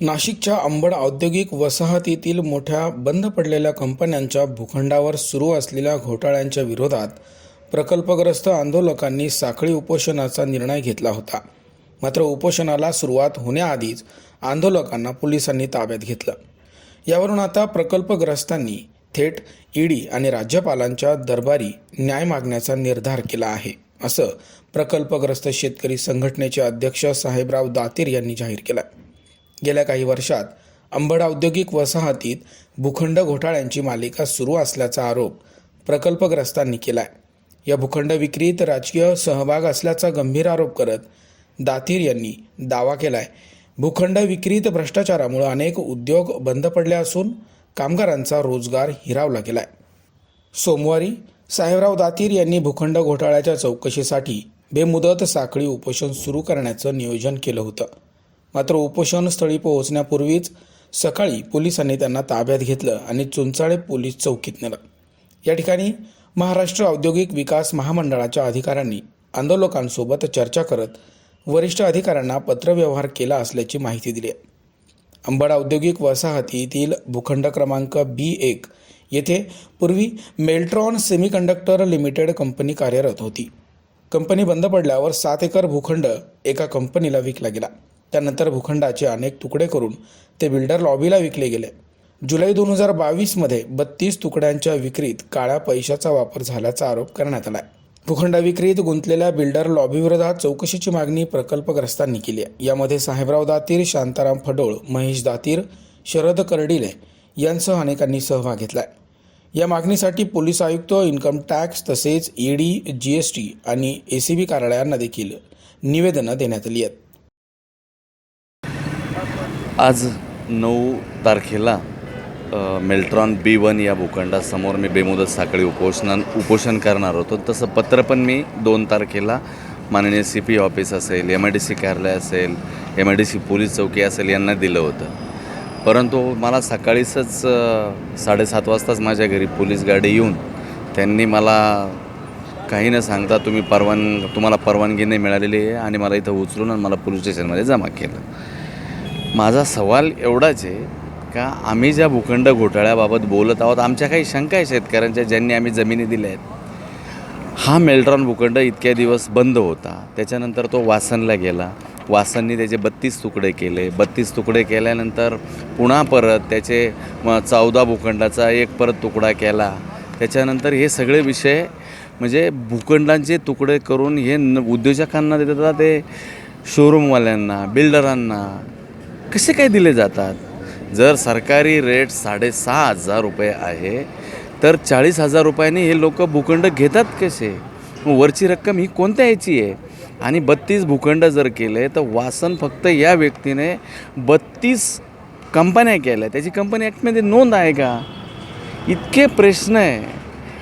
नाशिकच्या अंबड औद्योगिक वसाहतीतील मोठ्या बंद पडलेल्या कंपन्यांच्या भूखंडावर सुरू असलेल्या घोटाळ्यांच्या विरोधात प्रकल्पग्रस्त आंदोलकांनी साखळी उपोषणाचा निर्णय घेतला होता. मात्र उपोषणाला सुरुवात होण्याआधीच आंदोलकांना पोलिसांनी ताब्यात घेतलं. यावरून आता प्रकल्पग्रस्तांनी थेट ईडी आणि राज्यपालांच्या दरबारी न्याय मागण्याचा निर्धार केला आहे असं प्रकल्पग्रस्त शेतकरी संघटनेचे अध्यक्ष साहेबराव दातीर यांनी जाहीर केलं गेल्या काही वर्षात अंबड औद्योगिक वसाहतीत भूखंड घोटाळ्यांची मालिका सुरू असल्याचा आरोप प्रकल्पग्रस्तांनी केलाय. या भूखंड विक्रीत राजकीय सहभाग असल्याचा गंभीर आरोप करत दातीर यांनी दावा केलाय. भूखंड विक्रीत भ्रष्टाचारामुळे अनेक उद्योग बंद पडले असून कामगारांचा रोजगार हिरावला गेलाय. सोमवारी साहेबराव दातीर यांनी भूखंड घोटाळ्याच्या चौकशीसाठी बेमुदत साखळी उपोषण सुरू करण्याचं नियोजन केलं होतं. मात्र उपोषणस्थळी पोहोचण्यापूर्वीच सकाळी पोलिसांनी त्यांना ताब्यात घेतलं आणि चुंचाळे पोलीस चौकीत नेलं. या ठिकाणी महाराष्ट्र औद्योगिक विकास महामंडळाच्या अधिकाऱ्यांनी आंदोलकांसोबत चर्चा करत वरिष्ठ अधिकाऱ्यांना पत्रव्यवहार केला असल्याची माहिती दिली आहे. अंबड औद्योगिक वसाहतीतील भूखंड क्रमांक बी एक येथे पूर्वी मेल्ट्रॉन सेमीकंडक्टर लिमिटेड कंपनी कार्यरत होती. कंपनी बंद पडल्यावर सात एकर भूखंड एका कंपनीला विकला गेला. त्यानंतर भूखंडाचे अनेक तुकडे करून ते बिल्डर लॉबीला विकले गेले. जुलै दोन हजार बावीसमध्ये बत्तीस तुकड्यांच्या विक्रीत काळ्या पैशाचा वापर झाल्याचा आरोप करण्यात आला भूखंड विक्रीत गुंतलेल्या बिल्डर लॉबीविरोधात चौकशीची मागणी प्रकल्पग्रस्तांनी केली आहे. यामध्ये साहेबराव दातीर शांताराम फडोळ महेश दातीर शरद कर्डिले यांसह अनेकांनी सहभाग घेतला आहे या मागणीसाठी पोलीस आयुक्त इन्कम टॅक्स तसेच ईडी टी आणि ए सी बी कार्यालयांना देखील निवेदनं देण्यात आली आहेत. आज नऊ तारखेला मेल्ट्रॉन बी वन या भूखंडासमोर मी बेमुदत साखळी उपोषण उपोषण करणार होतो. तसं पत्र पण मी दोन तारखेला माननीय सी पी ऑफिस असेल एम आय डी सी कार्यालय असेल M I D C police चौकी असेल यांना दिलं होतं. परंतु मला सकाळीच साडेसात वाजताच माझ्या घरी पोलीस गाडी येऊन त्यांनी मला काही न सांगता तुम्ही परवान तुम्हाला परवानगी नाही मिळालेली आहे आणि मला इथं उचलून आणि मला पोलीस स्टेशनमध्ये जमा केलं. माझा सवाल एवढाच आहे का आम्ही ज्या भूखंड घोटाळ्याबाबत बोलत आहोत आमच्या काही शंका आहे शेतकऱ्यांच्या ज्यांनी आम्ही जमिनी दिल्या आहेत. हा मेल्ट्रॉन भूखंड इतक्या दिवस बंद होता. त्याच्यानंतर तो वासनला गेला. वासननी त्याचे बत्तीस तुकडे केले. बत्तीस तुकडे केल्यानंतर पुन्हा परत त्याचे म चौदा भूखंडाचा एक परत तुकडा केला. त्याच्यानंतर हे सगळे विषय म्हणजे भूखंडांचे तुकडे करून हे न उद्योजकांना देतात ते शोरूमवाल्यांना बिल्डरांना कसे काय दिले जातात? जर सरकारी रेट साडेसहा हजार रुपये आहे तर चाळीस हजार रुपयांनी हे लोक भूखंड घेतात कसे? वरची रक्कम ही कोणत्या याची आहे? आणि बत्तीस भूखंड जर केले तर वासन फक्त या व्यक्तीने बत्तीस कंपन्या केल्या. त्याची कंपनी ॲक्टमध्ये नोंद आहे का? इतके प्रश्न आहे.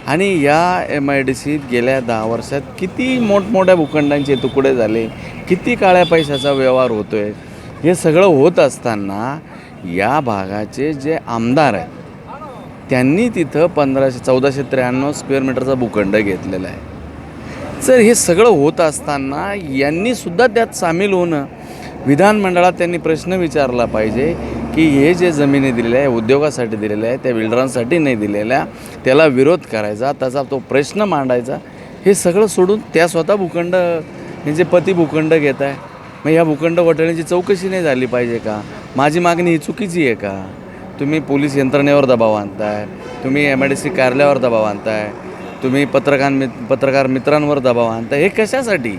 आणि या एम आय डी सीत गेल्या दहा वर्षात किती मोठमोठ्या भूखंडांचे तुकडे झाले? किती काळ्या पैशाचा व्यवहार होतो आहे हे सगळं होत असताना या भागाचे जे आमदार आहेत त्यांनी तिथं पंधराशे चौदाशे त्र्याण्णव स्क्वेअर मीटरचा भूखंड घेतलेला आहे. सर हे सगळं होत असताना यांनीसुद्धा त्यात सामील होणं विधानमंडळात त्यांनी प्रश्न विचारला पाहिजे की हे जे जमिनी दिलेल्या आहे उद्योगासाठी दिलेल्या आहे त्या बिल्डरांसाठी नाही दिलेल्या त्याला विरोध करायचा त्याचा तो प्रश्न मांडायचा हे सगळं सोडून त्या स्वतः भूखंड म्हणजे पती भूखंड घेत आहे. मग या भूखंड वटण्याची चौकशी नाही झाली पाहिजे का? माझी मागणी ही चुकीची आहे का? तुम्ही पोलीस यंत्रणेवर दबाव आणताय तुम्ही एम आय डी सी कार्यालयावर दबाव आणताय तुम्ही पत्रकार मित पत्रकार मित्रांवर दबाव आणताय हे कशासाठी?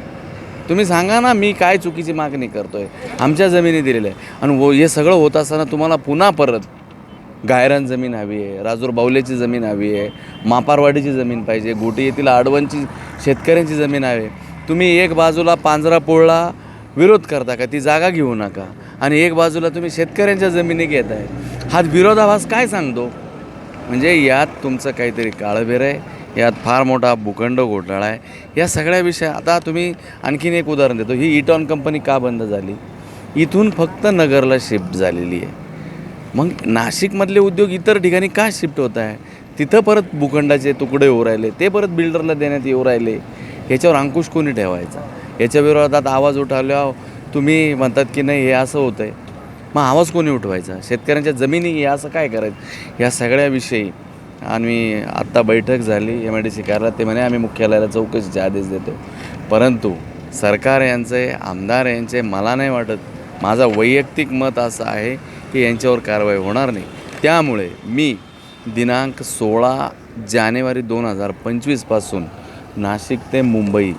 तुम्ही सांगा ना मी काय चुकीची मागणी करतोय. आमच्या जमिनी दिलेल्या आहे आणि वो हे सगळं होत असताना तुम्हाला पुन्हा परत गायरान जमीन हवी आहे राजूर बावलेची जमीन हवी आहे मापारवाडीची जमीन पाहिजे गोटी येथील आडवणची शेतकऱ्यांची जमीन हवी तुम्ही एक बाजूला पांजरा पोळला विरोध करता का? ती जागा घेऊ नका. आणि एक बाजूला तुम्ही शेतकऱ्यांच्या जमिनी घेत आहे. हा विरोधाभास काय सांगतो? म्हणजे यात तुमचं काहीतरी काळबेर आहे. यात फार मोठा भूखंड घोटाळा आहे. या सगळ्या विषय आता तुम्ही आणखीन एक उदाहरण देतो. ही इटॉन कंपनी का बंद झाली? इथून फक्त नगरला शिफ्ट झालेली आहे. मग नाशिकमधले उद्योग इतर ठिकाणी का शिफ्ट होत आहे? तिथं परत भूखंडाचे तुकडे येऊ राहिले. ते परत बिल्डरला देण्यात येऊ राहिले. याच्यावर अंकुश कोणी ठेवायचा? याच्या विरोधात आवाज उठावल्यावर तुम्ही म्हणतात की नाही हे असं होतं आहे मग आवाज कोणी उठवायचा? शेतकऱ्यांच्या जमिनी हे असं काय करायचं? या सगळ्याविषयी आणि आत्ता बैठक झाली एम आय डी सी कार्यालयात. ते म्हणे आम्ही मुख्यालयाला चौकशीचे आदेश देतो. परंतु सरकार यांचे आमदार यांचे मला नाही वाटत. माझा वैयक्तिक मत असं आहे की यांच्यावर कारवाई होणार नाही. त्यामुळे मी दिनांक सोळा जानेवारी दोन हजार पंचवीसपासून नाशिक ते मुंबई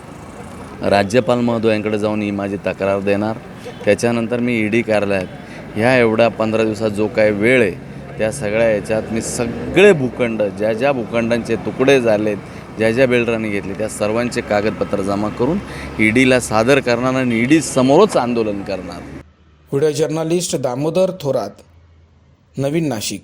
राज्यपाल महोदयांकडे जाऊन ही माझी तक्रार देणार. त्याच्यानंतर मी ई डी कार्यालयात. ह्या एवढ्या पंधरा दिवसात जो काय वेळ आहे त्या सगळ्या याच्यात मी सगळे भूखंड ज्या ज्या भूखंडांचे तुकडे झालेत ज्या ज्या बिल्डरांनी घेतले त्या सर्वांचे कागदपत्र जमा करून ई डीला सादर करणार आणि ई डी समोरच आंदोलन करणार. Video journalist Damodar Thorat Navin Nashik.